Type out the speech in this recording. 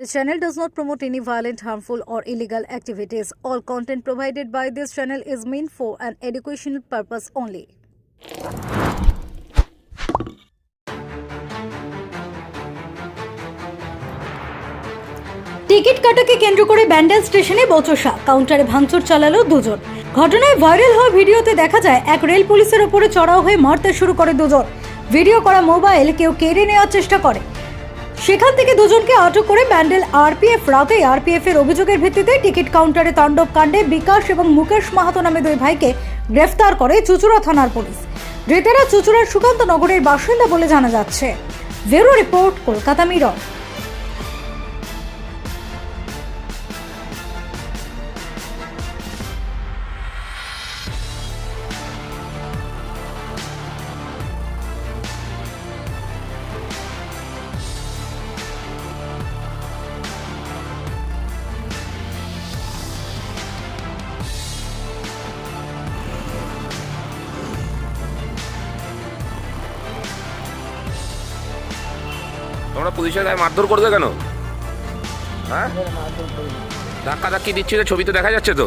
This channel does not promote any violent, harmful, or illegal activities. All content provided by this channel is meant for an educational purpose only. Ticket কাটাকে কেন্দ্র করে ব্যান্ডেল স্টেশনে বচসা কাউন্টারে ভাঙচুর চালালো দুজন ঘটনায় viral হওয়া ভিডিওতে দেখা যায় এক রেল পুলিশের ওপরে চড়াও হয়ে মারতে শুরু করে দুজন ভিডিও করা মোবাইল কেউ কেড়ে নেওয়ার চেষ্টা করে সেখান থেকে দুজনকে আটক করে ব্যান্ডেল আরপিএফ রাতে আরপিএফ এর অভিযোগের ভিত্তিতে টিকিট কাউন্টারে তাণ্ডব কাণ্ডে বিকাশ এবং মুকেশ মাহাতো নামে দুই ভাইকে গ্রেফতার করে চুচুড়া থানার পুলিশ। ধৃতেরা চুচুড়ার সুকান্ত নগরের বাসিন্দা বলে জানা যাচ্ছে। Bureau report, Kolkata mirror. তোমরা পুলিশের গায়ে মারধর করবে কেন? হ্যাঁ? ধাক্কা ধাক্কি দিচ্ছি তো ছবি তো দেখা যাচ্ছে তো।